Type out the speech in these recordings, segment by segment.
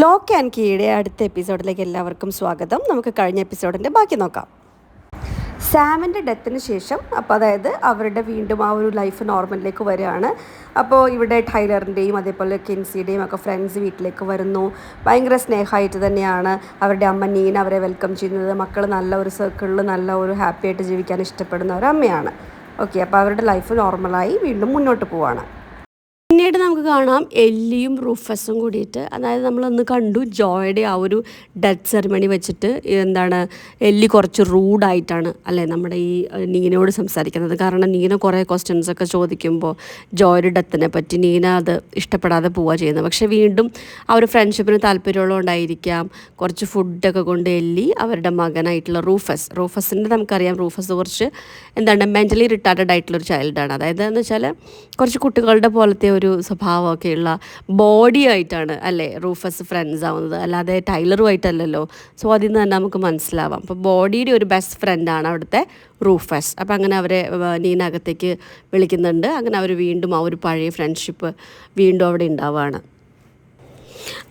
Lock and കീയുടെ അടുത്ത എപ്പിസോഡിലേക്ക് എല്ലാവർക്കും സ്വാഗതം. നമുക്ക് കഴിഞ്ഞ എപ്പിസോഡിന്റെ ബാക്കി നോക്കാം. സാമിന്റെ ഡെത്തിന് ശേഷം അപ്പോൾ അതായത് അവരുടെ വീണ്ടും ആ ഒരു ലൈഫ് നോർമലിലേക്ക് വരികയാണ്. അപ്പോൾ ഇവിടെ ടൈലറിന്റെയും അതേപോലെ കിൻസിയുടെയും ഒക്കെ ഫ്രണ്ട്സ് വീട്ടിലേക്ക് വരുന്നു. ഭയങ്കര സ്നേഹമായിട്ട് തന്നെയാണ് അവരുടെ അമ്മ നീൻ അവരെ വെൽക്കം ചെയ്യുന്നത്. മക്കൾ നല്ല ഒരു സർക്കിളിൽ നല്ല ഒരു ഹാപ്പി ആയിട്ട് ജീവിക്കാൻ ഇഷ്ടപ്പെടുന്ന ഒരു അമ്മയാണ്. ഓക്കെ അപ്പോൾ അവരുടെ ലൈഫ് നോർമലായി വീണ്ടും മുന്നോട്ട് പോവാണ്. പിന്നീട് നമുക്ക് കാണാം എല്ലിയും റൂഫസും കൂടിയിട്ട്. അതായത് നമ്മളന്ന് കണ്ടു ജോയുടെ ആ ഒരു ഡെത്ത് സെറിമണി വെച്ചിട്ട് എന്താണ് എല്ലി കുറച്ച് റൂഡായിട്ടാണ് അല്ലേ നമ്മുടെ ഈ നീനയോട് സംസാരിക്കുന്നത്. കാരണം നീന കുറേ ക്വസ്റ്റ്യൻസ് ഒക്കെ ചോദിക്കുമ്പോൾ ജോയുടെ ഡെത്തിനെ പറ്റി നീന അത് ഇഷ്ടപ്പെടാതെ പോവുക ചെയ്യുന്നത്. പക്ഷേ വീണ്ടും ആ ഒരു ഫ്രണ്ട്ഷിപ്പിന് താല്പര്യമുള്ളതുകൊണ്ടായിരിക്കാം കുറച്ച് ഫുഡൊക്കെ കൊണ്ട് എല്ലി അവരുടെ മകനായിട്ടുള്ള റൂഫസ്. റൂഫസിന്റെ നമുക്കറിയാം റൂഫസ് കുറച്ച് എന്താണ് മെന്റലി റിട്ടാർഡഡ് ആയിട്ടുള്ളൊരു ചൈൽഡാണ് അതായത് എന്ന് വെച്ചാൽ കുറച്ച് കുട്ടികളുടെ പോലത്തെ ഒരു സ്വഭാവമൊക്കെയുള്ള ബോഡി ആയിട്ടാണ് അല്ലേ റൂഫസ് ഫ്രണ്ട്സ് ആവുന്നത്. അല്ലാതെ ടൈലറുമായിട്ടല്ലല്ലോ. സോ അതിൽ നിന്ന് തന്നെ നമുക്ക് മനസ്സിലാവാം. അപ്പോൾ ബോഡിയുടെ ഒരു ബെസ്റ്റ് ഫ്രണ്ടാണ് അവിടുത്തെ റൂഫസ്. അപ്പം അങ്ങനെ അവരെ നീനകത്തേക്ക് നീന വിളിക്കുന്നുണ്ട്. അങ്ങനെ അവർ വീണ്ടും ആ ഒരു പഴയ ഫ്രണ്ട്ഷിപ്പ് വീണ്ടും അവിടെ ഉണ്ടാവുകയാണ്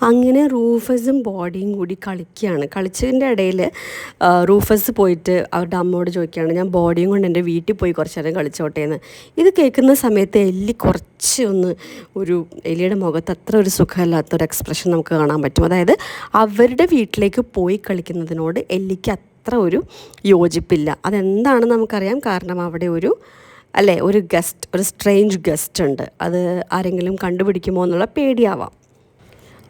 അങ്ങനെ റൂഫസും ബോഡിയും കൂടി കളിക്കുകയാണ്. കളിച്ചതിന്റെ ഇടയിൽ റൂഫസ് പോയിട്ട് അവരുടെ അമ്മയോട് ചോദിക്കുകയാണ് ഞാൻ ബോഡിയും കൊണ്ട് എന്റെ വീട്ടിൽ പോയി കുറച്ച് നേരം കളിച്ചോട്ടെ എന്ന്. ഇത് കേൾക്കുന്ന സമയത്ത് എല്ലി കുറച്ച് ഒന്ന് ഒരു എലിയുടെ മുഖത്ത് അത്ര ഒരു സുഖമില്ലാത്തൊരു എക്സ്പ്രഷൻ നമുക്ക് കാണാൻ പറ്റും. അതായത് അവരുടെ വീട്ടിലേക്ക് പോയി കളിക്കുന്നതിനോട് എല്ലിക്ക് അത്ര ഒരു യോജിപ്പില്ല. അതെന്താണെന്ന് നമുക്കറിയാം. കാരണം അവിടെ ഒരു അല്ലേ ഒരു ഗസ്റ്റ് ഒരു സ്ട്രേഞ്ച് ഗസ്റ്റ് ഉണ്ട്. അത് ആരെങ്കിലും കണ്ടുപിടിക്കുമോ എന്നുള്ള പേടിയാവാം.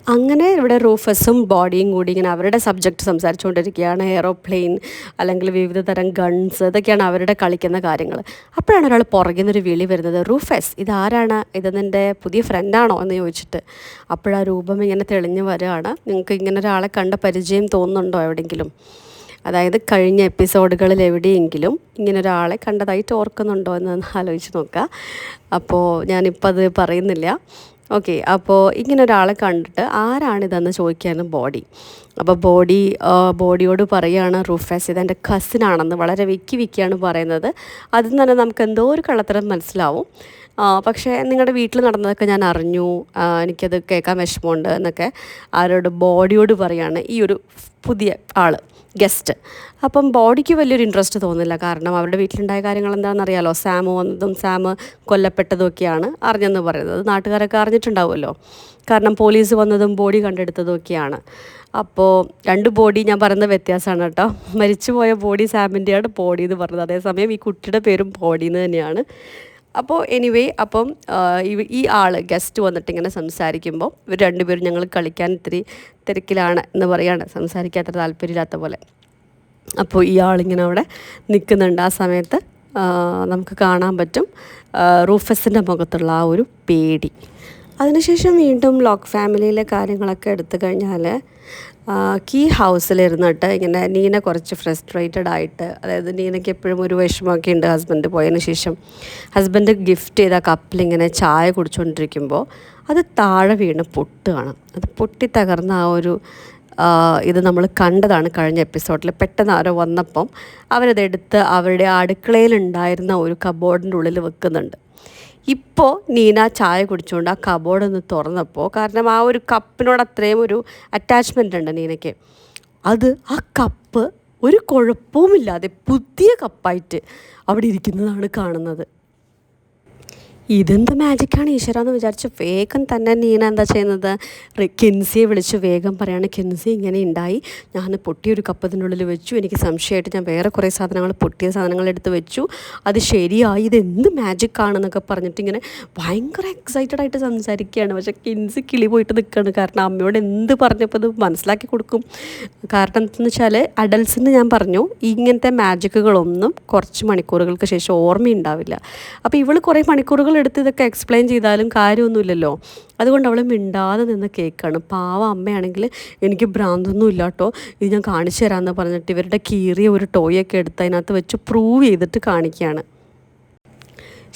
അങ്ങനെ ഇവിടെ റൂഫസും ബോഡിയും കൂടി ഇങ്ങനെ അവരുടെ സബ്ജക്റ്റ് സംസാരിച്ചുകൊണ്ടിരിക്കുകയാണ്. എയറോപ്ലെയിൻ അല്ലെങ്കിൽ വിവിധ തരം ഗൺസ് ഇതൊക്കെയാണ് അവരുടെ കളിക്കുന്ന കാര്യങ്ങൾ. അപ്പോഴാണ് ഒരാൾ പുറകിൽ നിന്നൊരു വിളി വരുന്നത്. റൂഫസ് ഇതാരാണ്? ഇത് നിന്റെ പുതിയ ഫ്രണ്ടാണോ എന്ന് ചോദിച്ചിട്ട്. അപ്പോഴാ രൂപം ഇങ്ങനെ തെളിഞ്ഞു വരികയാണ്. നിങ്ങൾക്ക് ഇങ്ങനെ ഒരാളെ കണ്ട പരിചയം തോന്നുന്നുണ്ടോ എവിടെയെങ്കിലും? അതായത് കഴിഞ്ഞ എപ്പിസോഡുകളിൽ എവിടെയെങ്കിലും ഇങ്ങനെ ഒരാളെ കണ്ടതായിട്ട് ഓർക്കുന്നുണ്ടോ എന്ന് ആലോചിച്ച് നോക്കുക. അപ്പോൾ ഞാനിപ്പോൾ അത് പറയുന്നില്ല. ഓക്കെ അപ്പോൾ ഇങ്ങനെ ഒരാളെ കണ്ടിട്ട് ആരാണിതെന്ന് ചോദിക്കാനും ബോഡി. അപ്പോൾ ബോഡി ബോഡിയോട് പറയുകയാണ് റൂഫാസ് ഇത് എന്റെ കസിനാണെന്ന് വളരെ വിക്കി വിക്കിയാണ് പറയുന്നത്. അതിൽ നിന്ന് തന്നെ നമുക്ക് എന്തോ ഒരു കള്ളത്തരം മനസ്സിലാവും. പക്ഷേ നിങ്ങളുടെ വീട്ടിൽ നടന്നതൊക്കെ ഞാൻ അറിഞ്ഞു. എനിക്കത് കേൾക്കാൻ വിഷമമുണ്ട് എന്നൊക്കെ ആരോട് ബോഡിയോട് പറയാണ് ഈ ഒരു പുതിയ ആൾ ഗസ്റ്റ്. അപ്പം ബോഡിക്ക് വലിയൊരു ഇൻട്രസ്റ്റ് തോന്നില്ല കാരണം അവരുടെ വീട്ടിലുണ്ടായ കാര്യങ്ങൾ എന്താണെന്ന് അറിയാലോ സാം വന്നതും സാമ് കൊല്ലപ്പെട്ടതും ഒക്കെയാണ് അറിഞ്ഞെന്ന് പറയുന്നത്. നാട്ടുകാരൊക്കെ അറിഞ്ഞിട്ടുണ്ടാവുമല്ലോ. കാരണം പോലീസ് വന്നതും ബോഡി കണ്ടെടുത്തതും ഒക്കെയാണ്. അപ്പോൾ രണ്ട് ബോഡി ഞാൻ പറയുന്ന വ്യത്യാസമാണ് കേട്ടോ. മരിച്ചുപോയ ബോഡി സാമിന്റെയാണ് ബോഡി എന്ന് പറഞ്ഞത്. അതേസമയം ഈ കുട്ടിയുടെ പേരും ബോഡി എന്ന് തന്നെയാണ്. അപ്പോൾ എനിവേ അപ്പം ഈ ആൾ ഗസ്റ്റ് വന്നിട്ട് ഇങ്ങനെ സംസാരിക്കുമ്പോൾ ഇവർ രണ്ടുപേരും ഞങ്ങൾ കളിക്കാൻ ഇത്തിരി തിരക്കിലാണ് എന്ന് പറയാണ്. സംസാരിക്കാത്ര താല്പര്യമില്ലാത്ത പോലെ. അപ്പോൾ ഈ ആളിങ്ങനെ അവിടെ നിൽക്കുന്നുണ്ട് ആ സമയത്ത് നമുക്ക് കാണാൻ പറ്റും റൂഫസിന്റെ മുഖത്തുള്ള ആ ഒരു പേടി. അതിനുശേഷം വീണ്ടും ലോക്ക് ഫാമിലിയിലെ കാര്യങ്ങളൊക്കെ എടുത്തു കഴിഞ്ഞാൽ കീ ഹൗസിലിരുന്നിട്ട് ഇങ്ങനെ നീന കുറച്ച് ഫ്രസ്ട്രേറ്റഡ് ആയിട്ട് അതായത് നീനയ്ക്ക് എപ്പോഴും ഒരു വിഷമമൊക്കെ ഉണ്ട് ഹസ്ബൻഡ് പോയതിന് ശേഷം. ഹസ്ബൻഡ് ഗിഫ്റ്റ് ചെയ്ത കപ്പിൽ ഇങ്ങനെ ചായ കുടിച്ചുകൊണ്ടിരിക്കുമ്പോൾ അത് താഴെ വീണ് പൊട്ടുകയാണ് അത് പൊട്ടി തകർന്ന ആ ഒരു ഇത് നമ്മൾ കണ്ടതാണ് കഴിഞ്ഞ എപ്പിസോഡിൽ പെട്ടെന്ന് ആരോ വന്നപ്പം അവരതെടുത്ത് അവരുടെ അടുക്കളയിലുണ്ടായിരുന്ന ഒരു കബോർഡിന്റെ ഉള്ളിൽ വെക്കുന്നുണ്ട്. ഇപ്പോൾ നീന ചായ കുടിച്ചുകൊണ്ട് ആ കബോർഡ് ഒന്ന് തുറന്നപ്പോൾ കാരണം ആ ഒരു കപ്പിനോട് അത്രയും ഒരു അറ്റാച്ച്മെന്റ് ഉണ്ട് നീനയ്ക്ക്. അത് ആ കപ്പ് ഒരു കുഴപ്പവുമില്ലാതെ പുതിയ കപ്പായിട്ട് അവിടെ ഇരിക്കുന്നതാണ് കാണുന്നത്. ഇതെന്ത് മാജിക്കാണ് ഈശ്വര എന്ന് വിചാരിച്ച് വേഗം തന്നെ നീന എന്താ ചെയ്യുന്നത്? കെൻസിയെ വിളിച്ച് വേഗം പറയാണ്. കിൻസി ഇങ്ങനെ ഉണ്ടായി ഞാൻ പൊട്ടിയൊരു കപ്പത്തിനുള്ളിൽ വെച്ചു. എനിക്ക് സംശയമായിട്ട് ഞാൻ വേറെ കുറേ സാധനങ്ങൾ പൊട്ടിയ സാധനങ്ങൾ എടുത്ത് വെച്ചു. അത് ശരിയായി. ഇത് എന്ത് മാജിക് ആണെന്നൊക്കെ പറഞ്ഞിട്ട് ഇങ്ങനെ ഭയങ്കര എക്സൈറ്റഡ് ആയിട്ട് സംസാരിക്കുകയാണ്. പക്ഷെ കിൻസി കിളി പോയിട്ട് നിൽക്കുകയാണ് കാരണം അമ്മയോട് എന്ത് പറഞ്ഞപ്പോൾ ഇത് മനസ്സിലാക്കി കൊടുക്കും. കാരണം എന്താണെന്ന് വെച്ചാൽ അഡൽസിന് ഞാൻ പറഞ്ഞു ഇങ്ങനത്തെ മാജിക്കുകളൊന്നും കുറച്ച് മണിക്കൂറുകൾക്ക് ശേഷം ഓർമ്മയുണ്ടാവില്ല. അപ്പോൾ ഇവൾ കുറേ മണിക്കൂറുകൾ എടുത്ത് ഇതൊക്കെ എക്സ്പ്ലെയിൻ ചെയ്താലും കാര്യമൊന്നുമില്ലല്ലോ. അതുകൊണ്ട് അവൾ മിണ്ടാതെ നിന്ന് കേൾക്കാണ്. പാവ അമ്മയാണെങ്കിൽ എനിക്ക് ഭ്രാന്തൊന്നും ഇല്ല കേട്ടോ ഇത് ഞാൻ കാണിച്ചു തരാമെന്ന് പറഞ്ഞിട്ട് ഇവരുടെ കീറിയ ഒരു ടോയൊക്കെ എടുത്ത് അതിനകത്ത് വെച്ച് പ്രൂവ് ചെയ്തിട്ട് കാണിക്കുകയാണ്.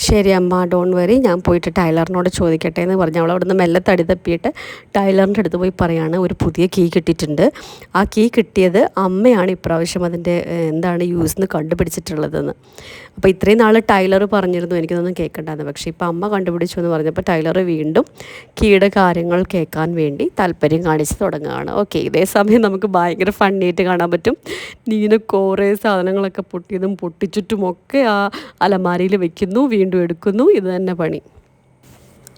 ശരി അമ്മ ഡോൺ വരി ഞാൻ പോയിട്ട് ടൈലറിനോട് ചോദിക്കട്ടെ എന്ന് പറഞ്ഞു. അവൾ അവിടുന്ന് മെല്ലെ തടി തപ്പിയിട്ട് ടൈലറിന്റെ അടുത്ത് പോയി പറയാണ് ഒരു പുതിയ കീ കിട്ടിയിട്ടുണ്ട്. ആ കീ കിട്ടിയത് അമ്മയാണ് ഇപ്രാവശ്യം അതിന്റെ എന്താണ് യൂസ് എന്ന് കണ്ടുപിടിച്ചിട്ടുള്ളതെന്ന്. അപ്പോൾ ഇത്രയും നാൾ ടൈലർ പറഞ്ഞിരുന്നു എനിക്കിതൊന്നും കേൾക്കണ്ടായിരുന്നു പക്ഷേ ഇപ്പോൾ അമ്മ കണ്ടുപിടിച്ചു എന്ന് പറഞ്ഞപ്പോൾ ടൈലർ വീണ്ടും കീയുടെ കാര്യങ്ങൾ കേൾക്കാൻ വേണ്ടി താല്പര്യം കാണിച്ച് തുടങ്ങുകയാണ്. ഓക്കെ ഇതേ സമയം നമുക്ക് ഭയങ്കര ഫണ്ണിയായിട്ട് കാണാൻ പറ്റും. നീന കുറേ സാധനങ്ങളൊക്കെ പൊട്ടിയതും പൊട്ടിച്ചിട്ടുമൊക്കെ ആ അലമാരിയിൽ വെക്കുന്നു. വീണ്ടും എടുക്കുന്നു. ഇത് തന്നെ പണി.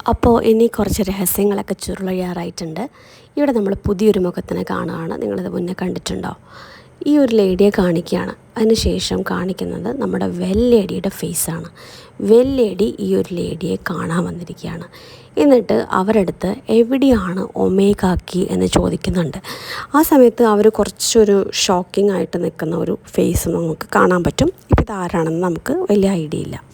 അപ്പോൾ ഇനി കുറച്ച് രഹസ്യങ്ങളൊക്കെ ചുരുളയാറായിട്ടുണ്ട്. ഇവിടെ നമ്മൾ പുതിയൊരു മുഖത്തിനെ കാണുകയാണ്. നിങ്ങളിത് മുന്നേ കണ്ടിട്ടുണ്ടോ? ഈ ഒരു ലേഡിയെ കാണിക്കുകയാണ്. അതിനുശേഷം കാണിക്കുന്നത് നമ്മുടെ വെല്ലേഡിയുടെ ഫേസാണ് വെല്ലേഡി ലേഡി ഈ ഒരു ലേഡിയെ കാണാൻ വന്നിരിക്കുകയാണ്. എന്നിട്ട് അവരടുത്ത് എവിടെയാണ് ഒമേഗാക്കി എന്ന് ചോദിക്കുന്നുണ്ട്. ആ സമയത്ത് അവർ കുറച്ചൊരു ഷോക്കിംഗ് ആയിട്ട് നിൽക്കുന്ന ഒരു ഫേസ് നമുക്ക് കാണാൻ പറ്റും. ഇപ്പോൾ ഇതാരാണെന്ന് നമുക്ക് വലിയ ഐഡിയ ഇല്ല.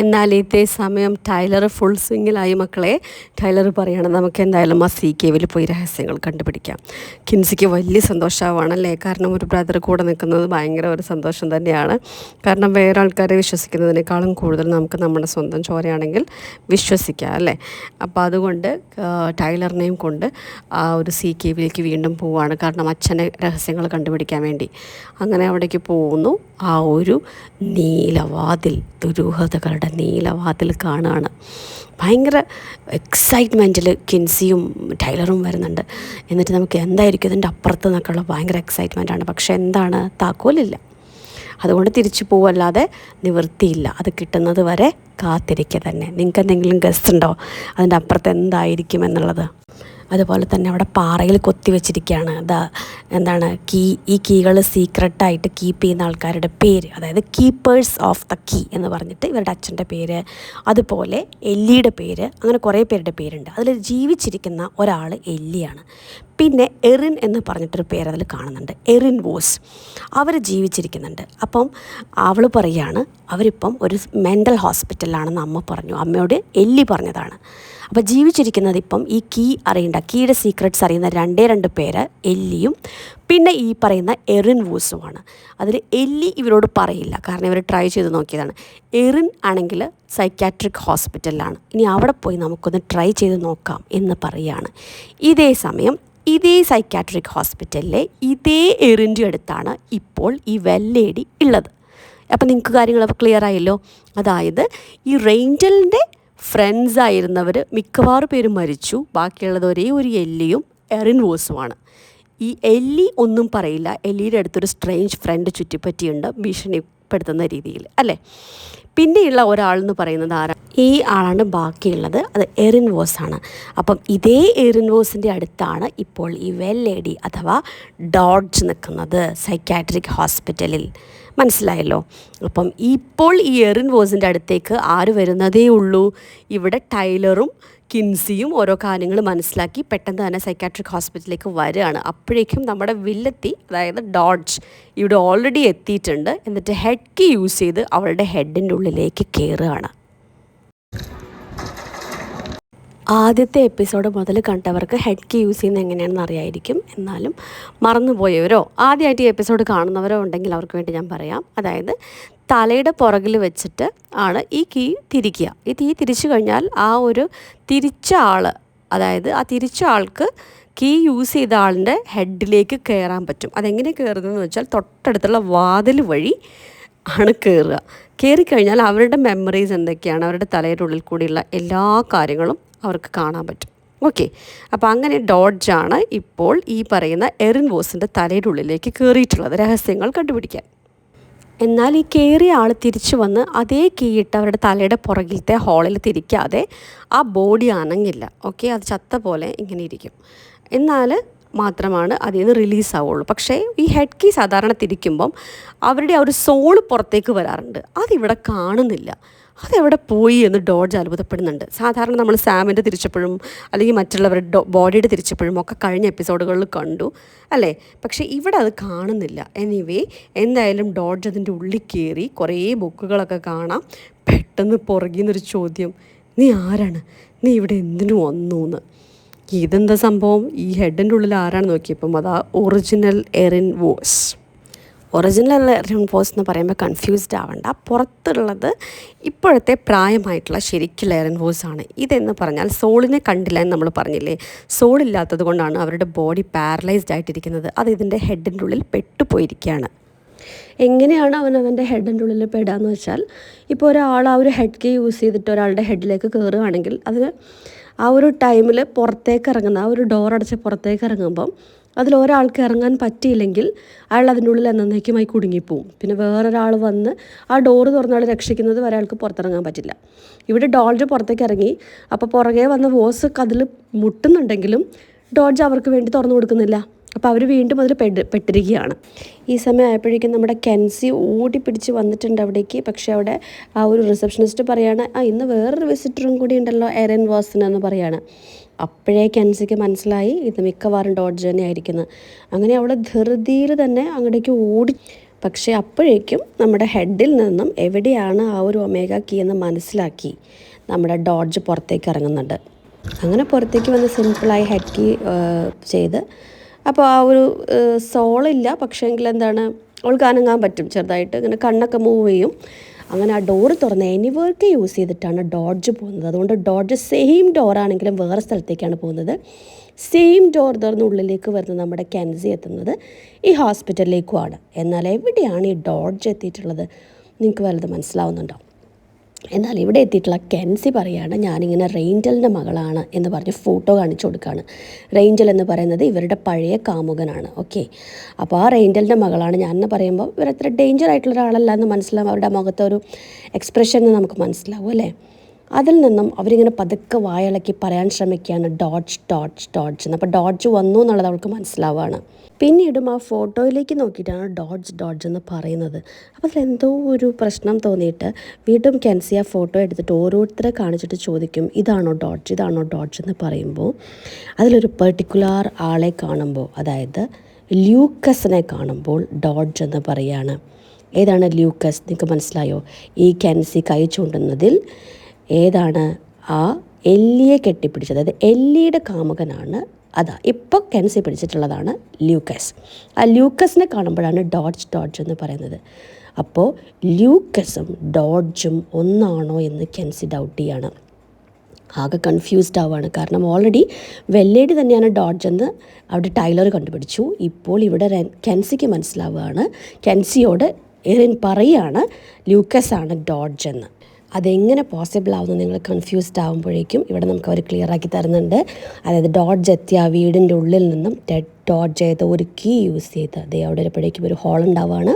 എന്നാൽ ഇതേ സമയം ടൈലർ ഫുൾ സ്വിങ്ങിലായി മക്കളെ ടൈലർ പറയാണ് നമുക്ക് എന്തായാലും ആ സി കേവിൽ പോയി രഹസ്യങ്ങൾ കണ്ടുപിടിക്കാം. കിൻസിക്ക് വലിയ സന്തോഷമാവാണല്ലേ കാരണം ഒരു ബ്രദർ കൂടെ നിൽക്കുന്നത് ഭയങ്കര ഒരു സന്തോഷം തന്നെയാണ്. കാരണം വേറെ ആൾക്കാരെ വിശ്വസിക്കുന്നതിനേക്കാളും കൂടുതൽ നമുക്ക് നമ്മുടെ സ്വന്തം ചോരയാണെങ്കിൽ വിശ്വസിക്കാം അല്ലേ? അപ്പോൾ അതുകൊണ്ട് ടൈലറിനെയും കൊണ്ട് ആ ഒരു സി കേവിലേക്ക് വീണ്ടും പോവുകയാണ് കാരണം അച്ഛനെ രഹസ്യങ്ങൾ കണ്ടുപിടിക്കാൻ വേണ്ടി. അങ്ങനെ അവിടേക്ക് പോകുന്നു. ആ ഒരു നീലവാതിൽ ദുരൂഹതകളുടെ നീലവാതിൽ കാണുകയാണ് ഭയങ്കര എക്സൈറ്റ്മെന്റിൽ കിൻസിയും ടൈലറും വരുന്നുണ്ട്. എന്നിട്ട് നമുക്ക് എന്തായിരിക്കും ഇതിന്റെ അപ്പുറത്ത് നിന്നൊക്കെയുള്ള ഭയങ്കര എക്സൈറ്റ്മെന്റാണ് പക്ഷേ എന്താണ്? താക്കോലില്ല. അതുകൊണ്ട് തിരിച്ചു പോവല്ലാതെ നിവൃത്തിയില്ല. അത് കിട്ടുന്നത് വരെ കാത്തിരിക്കുക തന്നെ. നിങ്ങൾക്ക് എന്തെങ്കിലും ഗസ്റ്റ് ഉണ്ടോ? അതിന്റെ അപ്പുറത്ത് എന്തായിരിക്കും എന്നുള്ളത്? അതുപോലെ തന്നെ അവിടെ പാറയിൽ കൊത്തി വെച്ചിരിക്കുകയാണ്. ദ എന്താണ് കീ ഈ കീകൾ സീക്രട്ടായിട്ട് കീപ്പ് ചെയ്യുന്ന ആൾക്കാരുടെ പേര്. അതായത് കീപ്പേഴ്സ് ഓഫ് ദ കീ എന്ന് പറഞ്ഞിട്ട് ഇവരുടെ അച്ഛന്റെ പേര് അതുപോലെ എല്ലിയുടെ പേര് അങ്ങനെ കുറേ പേരുടെ പേരുണ്ട്. അതിൽ ജീവിച്ചിരിക്കുന്ന ഒരാൾ എല്ലിയാണ്. പിന്നെ എറിൻ എന്ന് പറഞ്ഞിട്ടൊരു പേര് അതിൽ കാണുന്നുണ്ട്. Erin Voss. അവർ ജീവിച്ചിരിക്കുന്നുണ്ട്. അപ്പം അവൾ പറയാണ് അവരിപ്പം ഒരു മെന്റൽ ഹോസ്പിറ്റലിലാണെന്ന് അമ്മ പറഞ്ഞു. അമ്മയോട് എല്ലി പറഞ്ഞതാണ്. അപ്പോൾ ജീവിച്ചിരിക്കുന്നത് ഇപ്പം ഈ കീ അറിയണ്ട കീയുടെ സീക്രട്സ് അറിയുന്ന രണ്ടേ രണ്ട് പേര് എല്ലിയും പിന്നെ ഈ പറയുന്ന എറിൻ വൂസുമാണ്. അതിൽ എല്ലി ഇവരോട് പറയില്ല. കാരണം ഇവർ ട്രൈ ചെയ്ത് നോക്കിയതാണ്. എറിൻ ആണെങ്കിൽ സൈക്യാട്രിക് ഹോസ്പിറ്റലിലാണ് ഇനി അവിടെ പോയി നമുക്കൊന്ന് ട്രൈ ചെയ്ത് നോക്കാം എന്ന് പറയുകയാണ് ഇതേ സമയം ഇതേ സൈക്യാട്രിക് ഹോസ്പിറ്റലിലെ ഇതേ എറിന്റെ അടുത്താണ് ഇപ്പോൾ ഈ വെല്ലേടി ഉള്ളത്. അപ്പം നിങ്ങൾക്ക് കാര്യങ്ങളൊക്കെ ക്ലിയർ ആയല്ലോ? അതായത് ഈ റേഞ്ചലിന്റെ ഫ്രണ്ട്സ് ആയിരുന്നവർ മിക്കവാറും പേരും മരിച്ചു. ബാക്കിയുള്ളത് ഒരേ ഒരു എല്ലിയും എറിൻ വോസുമാണ് ഈ എല്ലി ഒന്നും പറയില്ല. എല്ലിയുടെ അടുത്തൊരു സ്ട്രേഞ്ച് ഫ്രണ്ട് ചുറ്റിപ്പറ്റിയുണ്ട്. ഭീഷണിപ്പെടുത്തുന്ന രീതിയിൽ അല്ലേ? പിന്നെയുള്ള ഒരാളെന്ന് പറയുന്നത് ആരാ? ഈ ആളാണ് ബാക്കിയുള്ളത്. അത് എറിൻ വോസ് ആണ്. അപ്പം ഇതേ എറിൻ വോസിന്റെ അടുത്താണ് ഇപ്പോൾ ഈ വെൽ ലേഡി അഥവാ ഡോഡ്ജ് നിൽക്കുന്നത് സൈക്കാട്രിക് ഹോസ്പിറ്റലിൽ. മനസ്സിലായല്ലോ? അപ്പം ഇപ്പോൾ ഈ എറിൻ വോസിന്റെ അടുത്തേക്ക് ആര് വരുന്നതേ ഉള്ളൂ? ഇവിടെ ടൈലറും കിൻസിയും ഓരോ കാര്യങ്ങൾ മനസ്സിലാക്കി പെട്ടെന്ന് തന്നെ സൈക്കാട്രിക് ഹോസ്പിറ്റലിലേക്ക് വരികയാണ്. അപ്പോഴേക്കും നമ്മുടെ വില്ലെത്തി അതായത് ഡോഡ്ജ് ഇവിടെ ഓൾറെഡി എത്തിയിട്ടുണ്ട്. എന്നിട്ട് ഹെഡ് കീ യൂസ് ചെയ്ത് അവളുടെ ഹെഡിന്റെ ഉള്ളിലേക്ക് കയറുകയാണ് ആദ്യത്തെ എപ്പിസോഡ് മുതൽ കണ്ടവർക്ക് ഹെഡ് കീ യൂസ് ചെയ്യുന്നത് എങ്ങനെയാണെന്ന് അറിയായിരിക്കും. എന്നാലും മറന്നുപോയവരോ ആദ്യമായിട്ട് ഈ എപ്പിസോഡ് കാണുന്നവരോ ഉണ്ടെങ്കിൽ അവർക്ക് വേണ്ടി ഞാൻ പറയാം. അതായത് തലയുടെ പുറകിൽ വെച്ചിട്ട് ആണ് ഈ കീ തിരിക്കുക. ഈ തീ തിരിച്ചു കഴിഞ്ഞാൽ ആ ഒരു തിരിച്ച ആൾ അതായത് ആ തിരിച്ച ആൾക്ക് കീ യൂസ് ചെയ്ത ആളിന്റെ ഹെഡിലേക്ക് കയറാൻ പറ്റും. അതെങ്ങനെ കയറുന്നതെന്ന് വെച്ചാൽ തൊട്ടടുത്തുള്ള വാതിൽ വഴി ആണ് കയറുക കയറിക്കഴിഞ്ഞാൽ അവരുടെ മെമ്മറീസ് എന്തൊക്കെയാണ്? അവരുടെ തലയുടെ ഉള്ളിൽ കൂടിയുള്ള എല്ലാ കാര്യങ്ങളും അവർക്ക് കാണാൻ പറ്റും. ഓക്കെ അപ്പോൾ അങ്ങനെ ഡോഡ്ജാണ് ഇപ്പോൾ ഈ പറയുന്ന എറിൻ വോസിന്റെ തലയുടെ ഉള്ളിലേക്ക് കയറിയിട്ടുള്ളത് രഹസ്യങ്ങൾ കണ്ടുപിടിക്കാൻ. എന്നാൽ ഈ കയറിയ ആൾ തിരിച്ചു വന്ന് അതേ കീയിട്ട് അവരുടെ തലയുടെ പുറകിലത്തെ ഹോളിൽ തിരിക്കാതെ ആ ബോഡി അനങ്ങില്ല. ഓക്കെ അത് ചത്ത പോലെ ഇങ്ങനെ ഇരിക്കും. എന്നാൽ മാത്രമാണ് അതിൽ നിന്ന് റിലീസ് ആവുള്ളൂ പക്ഷേ ഈ ഹെഡ് കീ സാധാരണ തിരിക്കുമ്പം അവരുടെ ആ ഒരു സോൾ പുറത്തേക്ക് വരാറുണ്ട്. അതിവിടെ കാണുന്നില്ല. അതെവിടെ പോയി എന്ന് ഡോഡ്ജ് അത്ഭുതപ്പെടുന്നുണ്ട്. സാധാരണ നമ്മൾ സാമിന്റെ തിരിച്ചപ്പോഴും അല്ലെങ്കിൽ മറ്റുള്ളവരുടെ ബോഡിയുടെ തിരിച്ചപ്പോഴും ഒക്കെ കഴിഞ്ഞ എപ്പിസോഡുകളിൽ കണ്ടു അല്ലേ? പക്ഷേ ഇവിടെ അത് കാണുന്നില്ല. എനിവേ എന്തായാലും ഡോഡ്ജ് അതിന്റെ ഉള്ളിൽ കയറി കുറേ ബുക്കുകളൊക്കെ കാണാം. പെട്ടെന്ന് പുറകിൽ നിന്നൊരു ചോദ്യം നീ ആരാണ്? നീ ഇവിടെ എന്തിനു വന്നു? എന്ന്. ഇതെന്താ സംഭവം? ഈ ഹെഡിന്റെ ഉള്ളിൽ ആരാണ് നോക്കിയപ്പം അതാ original Erin Voss original Erin Voss എന്ന് പറയുമ്പോൾ കൺഫ്യൂസ്ഡ് ആവണ്ട. പുറത്തുള്ളത് ഇപ്പോഴത്തെ പ്രായമായിട്ടുള്ള ശരിക്കുള്ള എറിൻ വോസ് ആണ്. ഇതെന്ന് പറഞ്ഞാൽ സോളിനെ കണ്ടില്ല എന്ന് നമ്മൾ പറഞ്ഞില്ലേ? സോളില്ലാത്തത് കൊണ്ടാണ് അവരുടെ ബോഡി പാരലൈസ്ഡ് ആയിട്ടിരിക്കുന്നത്. അത് ഇതിന്റെ ഹെഡിന്റെ ഉള്ളിൽ പെട്ടുപോയിരിക്കുകയാണ്. എങ്ങനെയാണ് അവൻ അവന്റെ ഹെഡിന്റെ ഉള്ളിൽ പെടാന്ന് വെച്ചാൽ ഇപ്പോൾ ഒരാൾ ആ ഒരു ഹെഡ് കെ യൂസ് ചെയ്തിട്ട് ഒരാളുടെ ഹെഡിലേക്ക് കയറുകയാണെങ്കിൽ അതിന് ആ ഒരു ടൈമിൽ പുറത്തേക്ക് ഇറങ്ങുന്ന ആ ഒരു ഡോർ അടച്ച് പുറത്തേക്ക് ഇറങ്ങുമ്പം അതിൽ ഒരാൾക്ക് ഇറങ്ങാൻ പറ്റിയില്ലെങ്കിൽ അയാൾ അതിന്റെ ഉള്ളിൽ എന്നേക്കുമായി കുടുങ്ങിപ്പോവും. പിന്നെ വേറൊരാൾ വന്ന് ആ ഡോറ് തുറന്നാൾ രക്ഷിക്കുന്നത് വരെ അയാൾക്ക് പുറത്തിറങ്ങാൻ പറ്റില്ല. ഇവിടെ ഡോൾജ് പുറത്തേക്ക് ഇറങ്ങി അപ്പോൾ പുറകെ വന്ന വോസ് അതിൽ മുട്ടുന്നുണ്ടെങ്കിലും ഡോഡ്ജ് അവർക്ക് വേണ്ടി തുറന്നു കൊടുക്കുന്നില്ല. അപ്പോൾ അവർ വീണ്ടും അതിൽ പെട്ട് പെട്ടിരിക്കുകയാണ്. ഈ സമയം ആയപ്പോഴേക്കും നമ്മുടെ കെൻസി ഓടി പിടിച്ച് വന്നിട്ടുണ്ട് അവിടേക്ക്. പക്ഷേ അവിടെ ആ ഒരു റിസപ്ഷനിസ്റ്റ് പറയാണ് ആ ഇന്ന് വേറൊരു വിസിറ്ററും കൂടി ഉണ്ടല്ലോ എരൻ വാസൻ എന്ന് പറയാണ്. അപ്പോഴേ കെൻസിക്ക് മനസ്സിലായി ഇത് മിക്കവാറും ഡോഡ്ജ് തന്നെ ആയിരിക്കുന്നത് അങ്ങനെ അവളെ ധൃതിയിൽ തന്നെ അങ്ങടേക്ക് ഓടി. പക്ഷേ അപ്പോഴേക്കും നമ്മുടെ ഹെഡിൽ നിന്നും എവിടെയാണ് ആ ഒരു ഒമേഗ കീ എന്ന് മനസ്സിലാക്കി നമ്മുടെ ഡോഡ്ജ് പുറത്തേക്ക് ഇറങ്ങുന്നുണ്ട്. അങ്ങനെ പുറത്തേക്ക് വന്ന് സിമ്പിളായി ഹെഡ് കീ ചെയ്ത് അപ്പോൾ ആ ഒരു സോളില്ല. പക്ഷേ എങ്കിൽ എന്താണ് അവൾക്ക് അനങ്ങാൻ പറ്റും ചെറുതായിട്ട്. ഇങ്ങനെ കണ്ണൊക്കെ മൂവ് ചെയ്യും. അങ്ങനെ ആ ഡോറ് തുറന്ന് എനിവർക്ക് യൂസ് ചെയ്തിട്ടാണ് ഡോഡ്ജ് പോകുന്നത്. അതുകൊണ്ട് ഡോഡ്ജ് സെയിം ഡോറാണെങ്കിലും വേറെ സ്ഥലത്തേക്കാണ് പോകുന്നത്. സെയിം ഡോർ തുറന്ന് ഉള്ളിലേക്ക് വരുന്നത് നമ്മുടെ കെൻസി എത്തുന്നത് ഈ ഹോസ്പിറ്റലിലേക്കുമാണ് എന്നാൽ എവിടെയാണ് ഈ ഡോഡ്ജ് എത്തിയിട്ടുള്ളത്? നിങ്ങൾക്ക് വലുത് മനസ്സിലാവുന്നുണ്ടോ? എന്നാൽ ഇവിടെ എത്തിയിട്ടുള്ള കെൻസി പറയാണ് ഞാനിങ്ങനെ റെയിന്റലിന്റെ മകളാണ് എന്ന് പറഞ്ഞ് ഫോട്ടോ കാണിച്ചു കൊടുക്കുകയാണ് റെയിന്റൽ എന്ന് പറയുന്നത് ഇവരുടെ പഴയ കാമുകനാണ്. ഓക്കെ. അപ്പോൾ ആ റെയിന്റലിന്റെ മകളാണ്. ഞാൻ എന്ന് പറയുമ്പോൾ ഇവരത്ര ഡേഞ്ചർ ആയിട്ടുള്ള ഒരാളല്ല എന്ന് മനസ്സിലാവും. അവരുടെ മുഖത്തെ ഒരു എക്സ്പ്രഷൻ നമുക്ക് മനസ്സിലാവും അല്ലേ? അതിൽ നിന്നും അവരിങ്ങനെ പതുക്കെ വായളക്കി പറയാൻ ശ്രമിക്കുകയാണ് ഡോഡ്ജ് ഡോഡ്ജ് ഡോഡ്ജ് എന്ന്. അപ്പോൾ ഡോഡ്ജ് വന്നു എന്നുള്ളത് അവൾക്ക് മനസ്സിലാവുകയാണ്. പിന്നീടും ആ ഫോട്ടോയിലേക്ക് നോക്കിയിട്ടാണ് ഡോഡ്ജ് ഡോഡ്ജ് എന്ന് പറയുന്നത്. അപ്പോൾ അതിലെന്തോ ഒരു പ്രശ്നം തോന്നിയിട്ട് വീണ്ടും കെൻസി ആ ഫോട്ടോ എടുത്തിട്ട് ഓരോരുത്തരെ കാണിച്ചിട്ട് ചോദിക്കും ഇതാണോ ഡോഡ്ജ് ഇതാണോ ഡോഡ്ജ് എന്ന് പറയുമ്പോൾ അതിലൊരു പെർട്ടിക്കുലർ ആളെ കാണുമ്പോൾ അതായത് ല്യൂക്കസിനെ കാണുമ്പോൾ ഡോഡ്ജ് എന്ന് പറയാണ് ഏതാണ് ല്യൂക്കസ് നിങ്ങൾക്ക് മനസ്സിലായോ? ഈ കെൻസി കൈ ചൂണ്ടുന്നതിൽ ഏതാണ്? ആ എല്ലിയെ കെട്ടിപ്പിടിച്ചത്. അതായത് എല്ലിയുടെ കാമുകനാണ് അതാ. ഇപ്പോൾ കെൻസി പിടിച്ചിട്ടുള്ളതാണ് ല്യൂക്കസ് ആ ലൂക്കസിനെ കാണുമ്പോഴാണ് ഡോഡ്ജ് ഡോഡ്ജ് എന്ന് പറയുന്നത്. അപ്പോൾ ലൂക്കസും ഡോഡ്ജും ഒന്നാണോ എന്ന് കെൻസി ഡൗട്ട് ചെയ്യാണ്. ആകെ കൺഫ്യൂസ്ഡ് ആവുകയാണ് കാരണം ഓൾറെഡി വെല്ലേടി തന്നെയാണ് ഡോഡ്ജ് എന്ന് അവിടെ ടൈലർ കണ്ടുപിടിച്ചു. ഇപ്പോൾ ഇവിടെ കെൻസിക്ക് മനസ്സിലാവുകയാണ്. കെൻസിയോട് എറിൻ പറയുകയാണ് ലൂക്കസ് ആണ് ഡോഡ്ജ് എന്ന്. അതെങ്ങനെ പോസിബിൾ ആവുന്നു നിങ്ങൾ കൺഫ്യൂസ്ഡ് ആകുമ്പോഴേക്കും ഇവിടെ നമുക്ക് അവർ ക്ലിയർ ആക്കി തരുന്നുണ്ട്. അതായത് ഡോഡ്ജ് എത്തിയ ആ വീടിന്റെ ഉള്ളിൽ നിന്നും ഡെഡ് ഡോഡ്ജ് ചെയ്ത ഒരു കീ യൂസ് ചെയ്ത് അതേ അവിടെ വരുമ്പോഴേക്കും ഒരു ഹോൾ ഉണ്ടാവുകയാണ്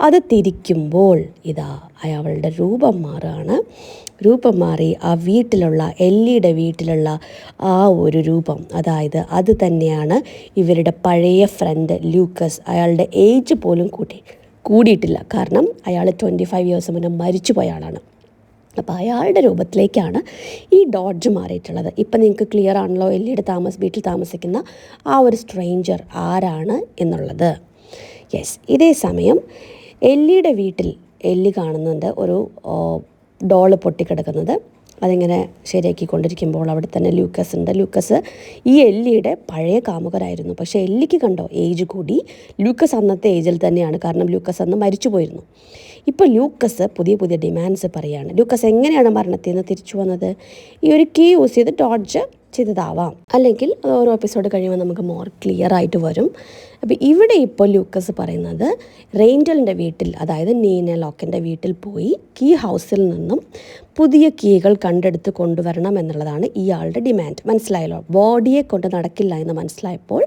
അത് തിരിക്കുമ്പോൾ ഇതാ അയാളുടെ രൂപം മാറുകയാണ് രൂപം മാറി ആ വീട്ടിലുള്ള എല്ലിയുടെ വീട്ടിലുള്ള ആ ഒരു രൂപം. അതായത് അത് തന്നെയാണ് ഇവരുടെ പഴയ ഫ്രണ്ട് ലൂക്കസ്. അയാളുടെ ഏജ് പോലും കൂട്ടി കൂടിയിട്ടില്ല. കാരണം അയാൾ ട്വന്റി ഫൈവ് ഇയേഴ്സ് മുന്നേ മരിച്ചു പോയ ആളാണ്. അപ്പോൾ അയാളുടെ രൂപത്തിലേക്കാണ് ഈ ഡോഡ്ജ് മാറിയിട്ടുള്ളത്. ഇപ്പം നിങ്ങൾക്ക് ക്ലിയർ ആണല്ലോ എല്ലിയുടെ താമസ വീട്ടിൽ താമസിക്കുന്ന ആ ഒരു സ്ട്രെയിഞ്ചർ ആരാണ് എന്നുള്ളത്. യെസ് ഇതേ സമയം എല്ലിയുടെ വീട്ടിൽ എല്ലി കാണുന്നുണ്ട് ഒരു ഡോൾ പൊട്ടിക്കിടക്കുന്നത്. അതിങ്ങനെ ശരിയാക്കിക്കൊണ്ടിരിക്കുമ്പോൾ അവിടെ തന്നെ ലൂക്കസ് ഉണ്ട്. ലൂക്കസ് ഈ എല്ലിയുടെ പഴയ കാമുകരായിരുന്നു. പക്ഷേ എല്ലിക്ക് കണ്ടോ? ഏജ് കൂടി. ലൂക്കസ് അന്നത്തെ ഏജിൽ തന്നെയാണ്. കാരണം ലൂക്കസ് അന്ന് മരിച്ചു പോയിരുന്നു ഇപ്പോൾ ലൂക്കസ് പുതിയ പുതിയ ഡിമാൻഡ്സ് പറയുകയാണ് ലൂക്കസ് എങ്ങനെയാണ് മരണത്തിൽ നിന്ന് തിരിച്ചു വന്നത്? ഈ ഒരു കീ യൂസ് ചെയ്ത് ടോർച്ച് ചെയ്തതാവാം. അല്ലെങ്കിൽ ഓരോ എപ്പിസോഡ് കഴിയുമ്പോൾ നമുക്ക് മോർ ക്ലിയർ ആയിട്ട് വരും. അപ്പോൾ ഇവിടെ ഇപ്പോൾ ലൂക്കസ് പറയുന്നത് റെയിൻഡലിന്റെ വീട്ടിൽ അതായത് നീന ലോക്കിന്റെ വീട്ടിൽ പോയി കീ ഹൗസിൽ നിന്നും പുതിയ കീകൾ കണ്ടെടുത്ത് കൊണ്ടുവരണം എന്നുള്ളതാണ് ഇയാളുടെ ഡിമാൻഡ്. മനസ്സിലായല്ലോ? ബോഡിയെ കൊണ്ട് നടക്കില്ല എന്ന് മനസ്സിലായപ്പോൾ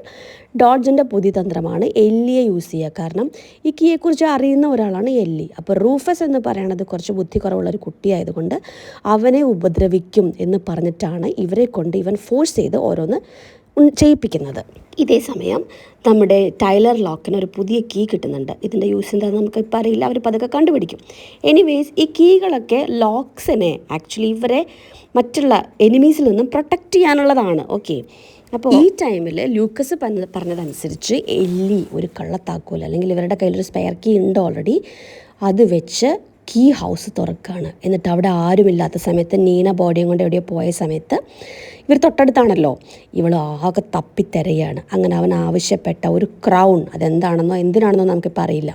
ഡോഡ്ജിന്റെ പുതിയ തന്ത്രമാണ് എല്ലിയെ യൂസ് ചെയ്യുക. കാരണം ഈ കീയെക്കുറിച്ച് അറിയുന്ന ഒരാളാണ് എല്ലി. അപ്പോൾ റൂഫസ് എന്ന് പറയുന്നത് കുറച്ച് ബുദ്ധി കുറവുള്ള ഒരു കുട്ടിയായതുകൊണ്ട് അവനെ ഉപദ്രവിക്കും എന്ന് പറഞ്ഞിട്ടാണ് ഇവരെ കൊണ്ട് ഇവൻ ഫോഴ്സ് ചെയ്ത് ഓരോന്ന് ചെയ്യിപ്പിക്കുന്നത്. ഇതേ സമയം നമ്മുടെ ടൈലർ ലോക്കിന് ഒരു പുതിയ കീ കിട്ടുന്നുണ്ട്. ഇതിന്റെ യൂസ് എന്താണെന്ന് നമുക്ക് ഇപ്പം അറിയില്ല. അവർ പതുക്കെ കണ്ടുപിടിക്കും. എനിവേസ് ഈ കീകളൊക്കെ ലോക്സിനെ ആക്ച്വലി ഇവരെ മറ്റുള്ള എനിമീസിൽ നിന്നും പ്രൊട്ടക്റ്റ് ചെയ്യാനുള്ളതാണ്. ഓക്കെ അപ്പോൾ ഈ ടൈമിൽ ലൂക്കസ് പറഞ്ഞ പറഞ്ഞതനുസരിച്ച് എല്ലി ഒരു കള്ളത്താക്കോൽ അല്ലെങ്കിൽ ഇവരുടെ കയ്യിലൊരു സ്പെയർ കീ ഉണ്ട് ഓൾറെഡി അത് വെച്ച് കീ ഹൗസ് തുറക്കുകയാണ് എന്നിട്ട് അവിടെ ആരുമില്ലാത്ത സമയത്ത് നീന ബോഡിയും കൊണ്ട് എവിടെയോ പോയ സമയത്ത് ഇവർ തൊട്ടടുത്താണല്ലോ. ഇവൾ ആകെ തപ്പിത്തെരയാണ് അങ്ങനെ അവൻ ആവശ്യപ്പെട്ട ഒരു ക്രൗൺ അതെന്താണെന്നോ എന്തിനാണെന്നോ നമുക്കിപ്പോൾ അറിയില്ല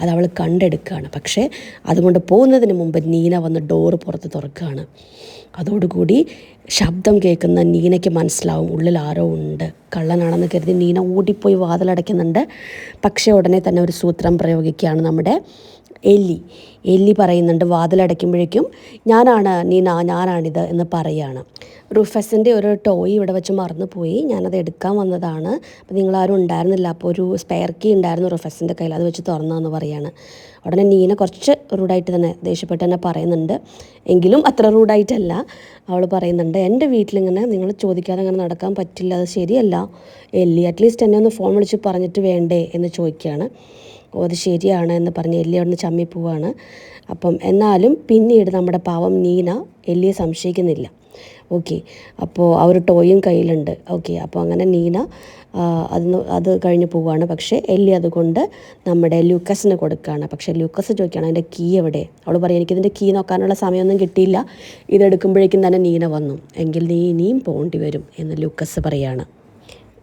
അത് അവൾ കണ്ടെടുക്കുകയാണ്. പക്ഷേ അതുകൊണ്ട് പോകുന്നതിന് മുമ്പ് നീന വന്ന് ഡോറ് പുറത്ത് തുറക്കുകയാണ്. അതോടുകൂടി ശബ്ദം കേൾക്കുന്ന നീനയ്ക്ക് മനസ്സിലാവും ഉള്ളിൽ ആരോ ഉണ്ട്. കള്ളനാണെന്ന് കരുതി നീന ഓടിപ്പോയി വാതിലടയ്ക്കുന്നുണ്ട്. പക്ഷേ ഉടനെ തന്നെ ഒരു സൂത്രം പ്രയോഗിക്കുകയാണ് നമ്മുടെ എല്ലി എല്ലി പറയുന്നുണ്ട് വാതിലടയ്ക്കുമ്പോഴേക്കും ഞാനാണ് നീന ഞാനാണിത് എന്ന് പറയുകയാണ് റുഫസിന്റെ ഒരു ടോയ് ഇവിടെ വെച്ച് മറന്നുപോയി. ഞാനത് എടുക്കാൻ വന്നതാണ്. അപ്പോൾ നിങ്ങളാരും ഉണ്ടായിരുന്നില്ല. അപ്പോൾ ഒരു സ്പെയർ കീ ഉണ്ടായിരുന്നു റുഫസിന്റെ കയ്യിൽ. അത് വെച്ച് തുറന്നതെന്ന് പറയാണ്. ഉടനെ നീന കുറച്ച് റൂഡായിട്ട് തന്നെ ദേഷ്യപ്പെട്ട് തന്നെ പറയുന്നുണ്ട്. എങ്കിലും അത്ര റൂഡായിട്ടല്ല. അവൾ പറയുന്നുണ്ട് എന്റെ വീട്ടിലിങ്ങനെ നിങ്ങൾ ചോദിക്കാതെ അങ്ങനെ നടക്കാൻ പറ്റില്ല അത് ശരിയല്ല. എല്ലി അറ്റ്ലീസ്റ്റ് എന്നെ ഒന്ന് ഫോൺ വിളിച്ച് പറഞ്ഞിട്ട് വേണ്ടേ? എന്ന് ചോദിക്കുകയാണ്. ഓ അത് ശരിയാണ് എന്ന് പറഞ്ഞ് എല്ലി അവിടെ നിന്ന് ചമ്മി പോവാണ്. അപ്പം എന്നാലും പിന്നീട് നമ്മുടെ പാവം നീന എല്ലിയെ സംശയിക്കുന്നില്ല. ഓക്കെ. അപ്പോൾ ആ ഒരു ടോയും കയ്യിലുണ്ട്. ഓക്കെ. അപ്പോൾ അങ്ങനെ നീന അത് അത് കഴിഞ്ഞ് പോവുകയാണ് പക്ഷേ എല്ലി അതുകൊണ്ട് നമ്മുടെ ലൂക്കസിന് കൊടുക്കുകയാണ് പക്ഷേ ലൂക്കസ് ചോദിക്കുകയാണ് അതിന്റെ കീ എവിടെ? അവൾ പറയും എനിക്കിതിന്റെ കീ നോക്കാനുള്ള സമയമൊന്നും കിട്ടിയില്ല. ഇതെടുക്കുമ്പോഴേക്കും തന്നെ നീന വന്നു. എങ്കിൽ നീ ഇനിയും പോകേണ്ടി വരും എന്ന് ലൂക്കസ് പറയാണ്.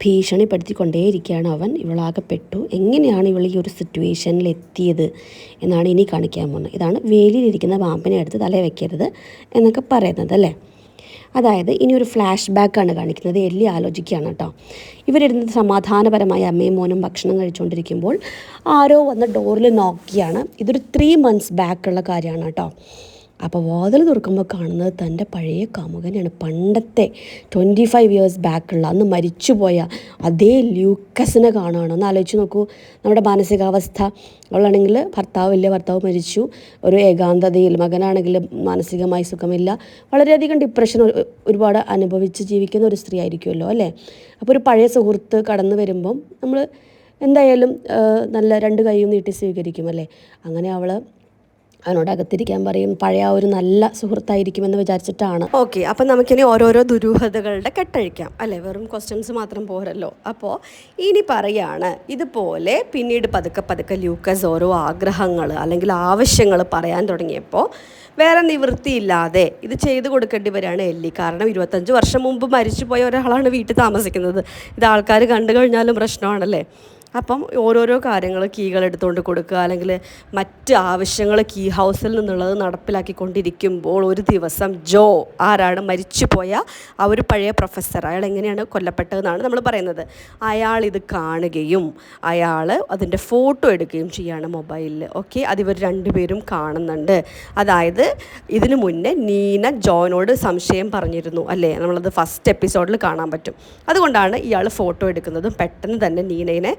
ഭീഷണിപ്പെടുത്തിക്കൊണ്ടേയിരിക്കുകയാണ് അവൻ. ഇവളാകപ്പെട്ടു എങ്ങനെയാണ് ഇവൾ ഈ ഒരു സിറ്റുവേഷനിൽ എത്തിയത്? എന്നാണ് ഇനി കാണിക്കാൻ പോകുന്നത്. ഇതാണ് വേലിയിലിരിക്കുന്ന പാമ്പിനെ എടുത്ത് തലേ വെക്കരുത് എന്നൊക്കെ പറയുന്നത് അല്ലേ? അതായത് ഇനി ഒരു ഫ്ലാഷ് ബാക്കാണ് കാണിക്കുന്നത്. എല്ലി ആലോചിക്കുകയാണ് കേട്ടോ. ഇവരിരുന്ന് സമാധാനപരമായി അമ്മയും മോനും ഭക്ഷണം കഴിച്ചുകൊണ്ടിരിക്കുമ്പോൾ ആരോ വന്ന് ഡോറിൽ നോക്കിയാണ് ഇതൊരു ത്രീ മന്ത്സ് ബാക്കുള്ള കാര്യമാണ് കേട്ടോ. അപ്പോൾ വാതിൽ തുറക്കുമ്പോൾ കാണുന്നത് തന്റെ പഴയ കാമുകനാണ് പണ്ടത്തെ ട്വന്റി ഫൈവ് ഇയേഴ്സ് ബാക്കുള്ള അന്ന് മരിച്ചുപോയ അതേ ലൂക്കസിനെ കാണുകയാണ് ഒന്ന് ആലോചിച്ച് നോക്കൂ. നമ്മുടെ മാനസികാവസ്ഥ അവളാണെങ്കിൽ ഭർത്താവ് വലിയ ഭർത്താവ് മരിച്ചു. ഒരു ഏകാന്തതയിൽ മകനാണെങ്കിൽ മാനസികമായി സുഖമില്ല. വളരെയധികം ഡിപ്രഷൻ ഒരുപാട് അനുഭവിച്ച് ജീവിക്കുന്ന ഒരു സ്ത്രീ ആയിരിക്കുമല്ലോ അല്ലേ? അപ്പോൾ ഒരു പഴയ സുഹൃത്ത് കടന്നു വരുമ്പം നമ്മൾ എന്തായാലും നല്ല രണ്ട് കൈയും നീട്ടി സ്വീകരിക്കും അല്ലേ? അങ്ങനെ അവൾ അവനോട് അകത്തിരിക്കാൻ പറയും പഴയ ഒരു നല്ല സുഹൃത്തായിരിക്കുമെന്ന് വിചാരിച്ചിട്ടാണ്. ഓക്കെ അപ്പം നമുക്കിനി ഓരോരോ ദുരൂഹതകളുടെ കെട്ടഴിക്കാം. അല്ലേ? വെറും ക്വസ്റ്റ്യൻസ് മാത്രം പോരല്ലോ. അപ്പോൾ ഇനി പറയാണ് ഇതുപോലെ പിന്നീട് പതുക്കെ പതുക്കെ ലൂക്കസ് ഓരോ ആഗ്രഹങ്ങൾ അല്ലെങ്കിൽ ആവശ്യങ്ങൾ പറയാൻ തുടങ്ങിയപ്പോൾ വേറെ നിവൃത്തിയില്ലാതെ ഇത് ചെയ്തു കൊടുക്കേണ്ടി വരികയാണ് എല്ലി. കാരണം ഇരുപത്തഞ്ച് വർഷം മുമ്പ് മരിച്ചുപോയ ഒരാളാണ് വീട്ടിൽ താമസിക്കുന്നത്. ഇത് ആൾക്കാർ കണ്ടു കഴിഞ്ഞാലും പ്രശ്നമാണല്ലേ? അപ്പം ഓരോരോ കാര്യങ്ങൾ കീകൾ എടുത്തുകൊണ്ട് കൊടുക്കുക അല്ലെങ്കിൽ മറ്റ് ആവശ്യങ്ങൾ കീ ഹൗസിൽ നിന്നുള്ളത് നടപ്പിലാക്കിക്കൊണ്ടിരിക്കുമ്പോൾ ഒരു ദിവസം ജോ ആരാണ് മരിച്ചുപോയ ആ ഒരു പഴയ പ്രൊഫസർ അയാൾ എങ്ങനെയാണ് കൊല്ലപ്പെട്ടതെന്നാണ് നമ്മൾ പറയുന്നത്. അയാൾ ഇത് കാണുകയും അയാൾ അതിന്റെ ഫോട്ടോ എടുക്കുകയും ചെയ്യുകയാണ് മൊബൈലിൽ. ഓക്കെ? അതിവർ രണ്ടുപേരും കാണുന്നുണ്ട്. അതായത് ഇതിനു മുന്നേ നീന ജോനോട് സംശയം പറഞ്ഞിരുന്നു അല്ലേ? നമ്മളത് ഫസ്റ്റ് എപ്പിസോഡിൽ കാണാൻ പറ്റും. അതുകൊണ്ടാണ് ഇയാൾ ഫോട്ടോ എടുക്കുന്നതും പെട്ടെന്ന് തന്നെ നീനയെ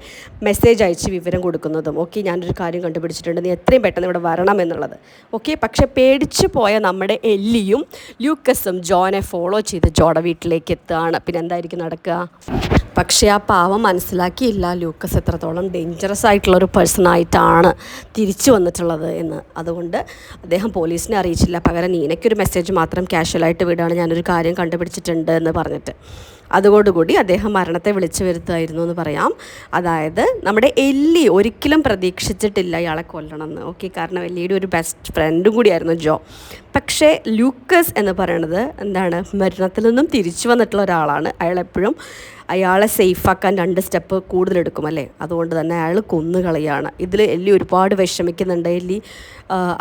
മെസ്സേജ് അയച്ച് വിവരം കൊടുക്കുന്നതും. ഓക്കെ ഞാനൊരു കാര്യം കണ്ടുപിടിച്ചിട്ടുണ്ട്. നീ എത്രയും പെട്ടെന്ന് ഇവിടെ വരണം എന്നുള്ളത്. ഓക്കെ പക്ഷേ പേടിച്ച് പോയ നമ്മുടെ എല്ലിയും ലൂക്കസും ജോനെ ഫോളോ ചെയ്ത് ജോടെ വീട്ടിലേക്ക് എത്തുകയാണ്. പിന്നെ എന്തായിരിക്കും നടക്കുക? പക്ഷേ ആ പാവം മനസ്സിലാക്കിയില്ല. ലൂക്കസ് എത്രത്തോളം ഡേഞ്ചറസ് ആയിട്ടുള്ള ഒരു പേഴ്സൺ ആയിട്ടാണ് തിരിച്ചു വന്നിട്ടുള്ളത് എന്ന്. അതുകൊണ്ട് അദ്ദേഹം പോലീസിനെ അറിയിച്ചില്ല. പകരം നീനയ്ക്കൊരു മെസ്സേജ് മാത്രം കാഷ്വലായിട്ട് വിടുകയാണ് ഞാനൊരു കാര്യം കണ്ടുപിടിച്ചിട്ടുണ്ട് എന്ന് പറഞ്ഞിട്ട്. അതോടുകൂടി അദ്ദേഹം മരണത്തെ വിളിച്ചു വരുത്തുമായിരുന്നു എന്ന് പറയാം. അതായത് നമ്മുടെ എല്ലി ഒരിക്കലും പ്രതീക്ഷിച്ചിട്ടില്ല ഇയാളെ കൊല്ലണമെന്ന് ഓക്കെ കാരണം എല്ലിയുടെ ഒരു ബെസ്റ്റ് ഫ്രണ്ടും കൂടിയായിരുന്നു ജോ. പക്ഷേ ലൂക്കസ് എന്ന് പറയുന്നത് എന്താണ്? മരണത്തിൽ നിന്നും തിരിച്ചു വന്നിട്ടുള്ള ഒരാളാണ്. അയാൾ എപ്പോഴും അയാളെ സേഫാക്കാൻ രണ്ട് സ്റ്റെപ്പ് കൂടുതലെടുക്കും അല്ലേ? അതുകൊണ്ട് തന്നെ അയാൾ കൊന്നുകളയാണ്. ഇതിൽ എല്ലി ഒരുപാട് വിഷമിക്കുന്നുണ്ട്. എല്ലി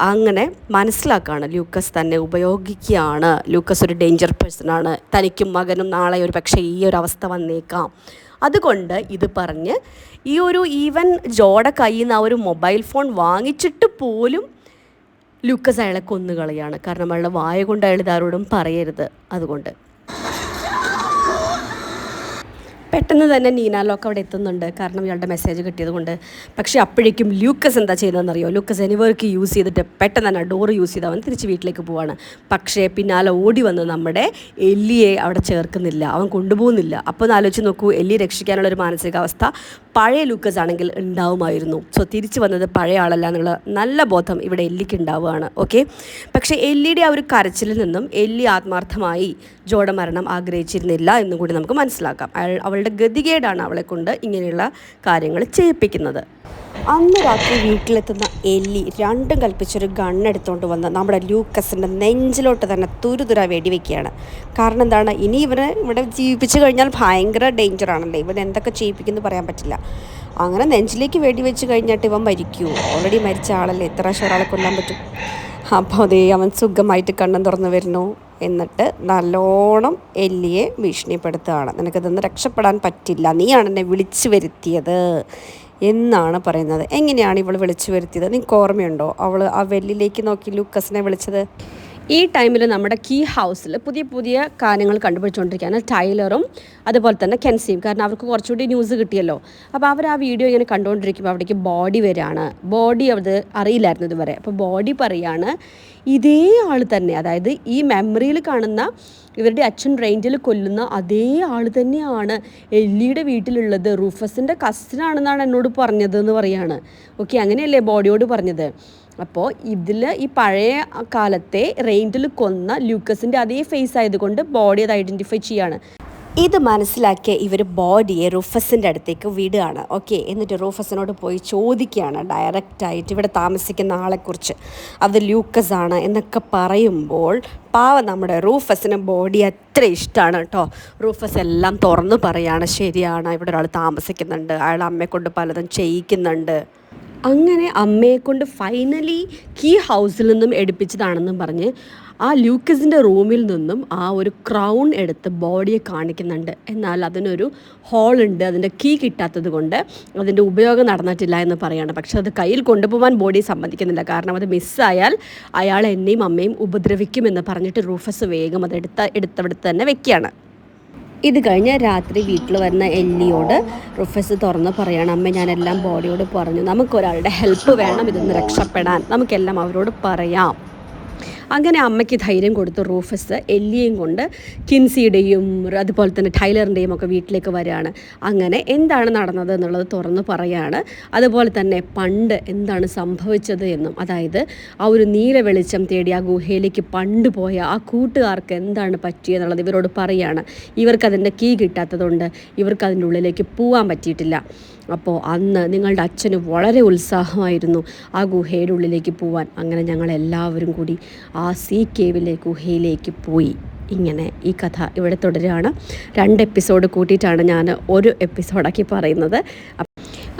അങ്ങനെ മനസ്സിലാക്കുകയാണ് ലൂക്കസ് തന്നെ ഉപയോഗിക്കുകയാണ്. ലൂക്കസ് ഒരു ഡേഞ്ചർ പേഴ്സൺ ആണ്. തനിക്കും മകനും നാളെ ഒരു പക്ഷേ ഈ ഒരു അവസ്ഥ വന്നേക്കാം. അതുകൊണ്ട് ഇത് പറഞ്ഞ് ഈ ഒരു ഈവൻ ജോഡ കയ്യിൽ നിന്ന് ആ ഒരു മൊബൈൽ ഫോൺ വാങ്ങിച്ചിട്ട് പോലും ലൂക്കസ് അയാളെ കൊന്നുകളയാണ്. കാരണം അയാളുടെ വായ കൊണ്ട് അയാൾ ഇതാരോടും പറയരുത് അതുകൊണ്ട്. പെട്ടെന്ന് തന്നെ നീനാലോക്ക് അവിടെ എത്തുന്നുണ്ട്. കാരണം ഇയാളുടെ മെസ്സേജ് കിട്ടിയത് കൊണ്ട് പക്ഷേ അപ്പോഴേക്കും ലൂക്കസ് എന്താ ചെയ്യുന്നതെന്നറിയോ? ലൂക്കസ് എനിവർക്ക് യൂസ് ചെയ്തിട്ട് പെട്ടെന്ന് തന്നെ ഡോർ യൂസ് ചെയ്ത് അവൻ തിരിച്ച് വീട്ടിലേക്ക് പോവാണ്. പക്ഷേ പിന്നാലെ ഓടി വന്ന് നമ്മുടെ എല്ലിയെ അവിടെ ചേർക്കുന്നില്ല. അവൻ കൊണ്ടുപോകുന്നില്ല. അപ്പോൾ ഒന്ന് ആലോചിച്ച് നോക്കൂ. എല്ലിയെ രക്ഷിക്കാനുള്ള ഒരു മാനസികാവസ്ഥ പഴയ ലൂക്കസ് ആണെങ്കിൽ ഉണ്ടാവുമായിരുന്നു. സോ തിരിച്ചു വന്നത് പഴയ ആളല്ല എന്നുള്ള നല്ല ബോധം ഇവിടെ എല്ലിക്ക് ഉണ്ടാവുകയാണ്. ഓക്കെ പക്ഷേ എല്ലിയുടെ ആ ഒരു കരച്ചിലിൽ നിന്നും എല്ലി ആത്മാർത്ഥമായി ജോഡ മരണം ആഗ്രഹിച്ചിരുന്നില്ല എന്നും കൂടി നമുക്ക് മനസ്സിലാക്കാം. അയാൾ അവളുടെ ഗതികേടാണ് അവളെ കൊണ്ട് ഇങ്ങനെയുള്ള കാര്യങ്ങൾ ചെയ്യിപ്പിക്കുന്നത്. അന്ന് രാത്രി വീട്ടിലെത്തുന്ന എല്ലി രണ്ടും കൽപ്പിച്ചൊരു ഗണ്ണെടുത്തുകൊണ്ട് വന്ന് നമ്മുടെ ലൂക്കസിന്റെ നെഞ്ചിലോട്ട് തന്നെ തുരുതുര വെടിവെക്കുകയാണ്. കാരണം എന്താണ്? ഇനി ഇവനെ ഇവിടെ ജീവിപ്പിച്ചു കഴിഞ്ഞാൽ ഭയങ്കര ഡേഞ്ചറാണല്ലേ ഇവൻ എന്തൊക്കെ ചെയ്യിപ്പിക്കുന്നു പറയാൻ പറ്റില്ല. അങ്ങനെ നെഞ്ചിലേക്ക് വെടിവെച്ച് കഴിഞ്ഞിട്ട് ഇവൻ മരിക്കൂ. ഓൾറെഡി മരിച്ച ആളല്ലേ? എത്ര പ്രാവശ്യം കൊല്ലാൻ പറ്റും? അപ്പോൾ അതേ അവൻ സുഖമായിട്ട് കണ്ണം തുറന്നു വരുന്നു. എന്നിട്ട് നല്ലോണം എല്ലിയെ ഭീഷണിപ്പെടുത്തുകയാണ്. നിനക്കിതൊന്ന് രക്ഷപ്പെടാൻ പറ്റില്ല. നീയാണ് എന്നെ വിളിച്ചു വരുത്തിയത് എന്നാണ് പറയുന്നത്. എങ്ങനെയാണ് ഇവൾ വിളിച്ചു വരുത്തിയത്? നിങ്ങൾക്ക് ഓർമ്മയുണ്ടോ? അവൾ ആ വെല്ലിലേക്ക് നോക്കി ലൂക്കസിനെ വിളിച്ചത്. ഈ ടൈമിൽ നമ്മുടെ കീ ഹൗസിൽ പുതിയ പുതിയ കാര്യങ്ങൾ കണ്ടുപിടിച്ചുകൊണ്ടിരിക്കുകയാണ് ടൈലറും അതുപോലെ തന്നെ കെൻസിയും. കാരണം അവർക്ക് കുറച്ചുകൂടി ന്യൂസ് കിട്ടിയല്ലോ. അപ്പോൾ അവർ ആ വീഡിയോ ഇങ്ങനെ കണ്ടുകൊണ്ടിരിക്കുമ്പോൾ അവിടേക്ക് ബോഡി വരികയാണ് ബോഡി അത് അറിയില്ലായിരുന്നു ഇതുവരെ. അപ്പോൾ ബോഡി പറയാണ് ഇതേ ആൾ തന്നെ അതായത് ഈ മെമ്മറിയിൽ കാണുന്ന ഇവരുടെ അച്ഛൻ റേഞ്ചിൽ കൊല്ലുന്ന അതേ ആൾ തന്നെയാണ് എല്ലിയുടെ വീട്ടിലുള്ളത്. റൂഫസിന്റെ കസിനാണെന്നാണ് എന്നോട് പറഞ്ഞത് എന്ന് പറയാണ്. ഓക്കെ അങ്ങനെയല്ലേ ബോഡിയോട് പറഞ്ഞത്? അപ്പോൾ ഇതിൽ ഈ പഴയ കാലത്തെ റെയിന്റിൽ കൊന്ന ലൂക്കസിന്റെ അതേ ഫേസ് ആയതുകൊണ്ട് ബോഡി അത് ഐഡന്റിഫൈ ചെയ്യാണ്. ഇത് മനസ്സിലാക്കിയ ഇവർ ബോഡിയെ റൂഫസിന്റെ അടുത്തേക്ക് വിടുകയാണ്. ഓക്കെ എന്നിട്ട് റൂഫസിനോട് പോയി ചോദിക്കുകയാണ് ഡയറക്റ്റായിട്ട് ഇവിടെ താമസിക്കുന്ന ആളെക്കുറിച്ച്. അത് ലൂക്കസ് ആണ് എന്നൊക്കെ പറയുമ്പോൾ പാവ നമ്മുടെ റൂഫസിന് ബോഡി അത്ര ഇഷ്ടമാണ് കേട്ടോ റൂഫസ് എല്ലാം തുറന്നു പറയാണ് ശരിയാണ് ഇവിടെ ഒരാൾ താമസിക്കുന്നുണ്ട് അയാൾ അമ്മയെ കൊണ്ട് പലതും ചെയ്യിക്കുന്നുണ്ട്. അങ്ങനെ അമ്മയെ കൊണ്ട് ഫൈനലി കീ ഹൗസിൽ നിന്നും എടുപ്പിച്ചതാണെന്നും പറഞ്ഞ് ആ ലൂക്കസിന്റെ റൂമിൽ നിന്നും ആ ഒരു ക്രൗൺ എടുത്ത് ബോഡിയെ കാണിക്കുന്നുണ്ട്. എന്നാൽ അതിനൊരു ഹോളുണ്ട് അതിന്റെ കീ കിട്ടാത്തത് കൊണ്ട് അതിന്റെ ഉപയോഗം നടന്നിട്ടില്ല എന്ന് പറയാണ്. പക്ഷെ അത് കയ്യിൽ കൊണ്ടുപോകാൻ ബോഡി സമ്മതിക്കുന്നില്ല. കാരണം അത് മിസ്സായാൽ അയാൾ എന്നെയും അമ്മയും ഉപദ്രവിക്കുമെന്ന് പറഞ്ഞിട്ട് റൂഫസ് വേഗം അത് എടുത്ത എടുത്തവിടുത്ത് തന്നെ വെക്കുകയാണ്. ഇത് കഴിഞ്ഞ് രാത്രി വീട്ടിൽ വരുന്ന എല്ലിയോട് റുഫസ് തുറന്ന് പറയണം അമ്മ ഞാനെല്ലാം ബോഡിയോട് പറഞ്ഞു. നമുക്കൊരാളുടെ ഹെൽപ്പ് വേണം ഇതൊന്ന് രക്ഷപ്പെടാൻ. നമുക്കെല്ലാം അവരോട് പറയാം. അങ്ങനെ അമ്മയ്ക്ക് ധൈര്യം കൊടുത്ത് റൂഫസ് എല്ലിയും കൊണ്ട് കിൻസിയുടെയും അതുപോലെ തന്നെ ടൈലറിന്റെയും ഒക്കെ വീട്ടിലേക്ക് വരികയാണ്. അങ്ങനെ എന്താണ് നടന്നത് എന്നുള്ളത് തുറന്ന് പറയാണ്. അതുപോലെ തന്നെ പണ്ട് എന്താണ് സംഭവിച്ചത് എന്നും അതായത് ആ ഒരു നീല വെളിച്ചം തേടി ആ ഗുഹയിലേക്ക് പണ്ട് പോയ ആ കൂട്ടുകാർക്ക് എന്താണ് പറ്റിയെന്നുള്ളത് ഇവരോട് പറയാണ്. ഇവർക്കതിന്റെ കീ കിട്ടാത്തതുകൊണ്ട് ഇവർക്ക് അതിന്റെ ഉള്ളിലേക്ക് പോകാൻ പറ്റിയിട്ടില്ല. അപ്പോൾ അന്ന് നിങ്ങളുടെ അച്ഛന് വളരെ ഉത്സാഹമായിരുന്നു ആ ഗുഹയുടെ ഉള്ളിലേക്ക് പോവാൻ. അങ്ങനെ ഞങ്ങൾ എല്ലാവരും കൂടി ആ സീ കേവിലെ ഗുഹയിലേക്ക് പോയി. ഇങ്ങനെ ഈ കഥ ഇവിടെ തുടരുകയാണ്. രണ്ട് എപ്പിസോഡ് കൂട്ടിയിട്ടാണ് ഞാൻ ഒരു എപ്പിസോഡാക്കി പറയുന്നത്.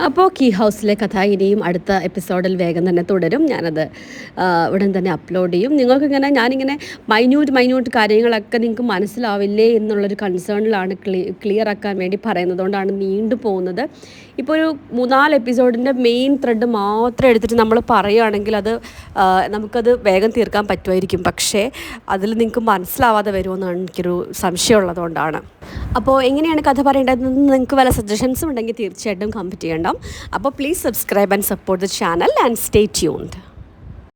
അപ്പോൾ കീ ഹൗസിലെ കഥ ഇനിയും അടുത്ത എപ്പിസോഡിൽ വേഗം തന്നെ തുടരും. ഞാനത് ഉടൻ തന്നെ അപ്ലോഡ് ചെയ്യും. നിങ്ങൾക്കിങ്ങനെ ഞാനിങ്ങനെ മൈന്യൂട്ട് മൈന്യൂട്ട് കാര്യങ്ങളൊക്കെ നിങ്ങൾക്ക് മനസ്സിലാവില്ലേ എന്നുള്ളൊരു കൺസേണിലാണ് ക്ലി ക്ലിയർ ആക്കാൻ വേണ്ടി പറയുന്നത് കൊണ്ടാണ് നീണ്ടു പോകുന്നത് ഇപ്പോൾ ഒരു മൂന്നാൽ എപ്പിസോഡിന്റെ മെയിൻ ത്രെഡ് മാത്രം എടുത്തിട്ട് നമ്മൾ പറയുകയാണെങ്കിൽ അത് നമുക്കത് വേഗം തീർക്കാൻ പറ്റുമായിരിക്കും. പക്ഷേ അതിൽ നിങ്ങൾക്ക് മനസ്സിലാവാതെ വരുമെന്നാണ് എനിക്കൊരു സംശയമുള്ളതുകൊണ്ടാണ് അപ്പോൾ എങ്ങനെയാണ് കഥ പറയേണ്ടതെന്ന് നിങ്ങൾക്ക് വല്ല സജഷൻസും ഉണ്ടെങ്കിൽ തീർച്ചയായിട്ടും കമന്റ് ചെയ്യണം അപ്പോൾ please subscribe and support the channel and stay tuned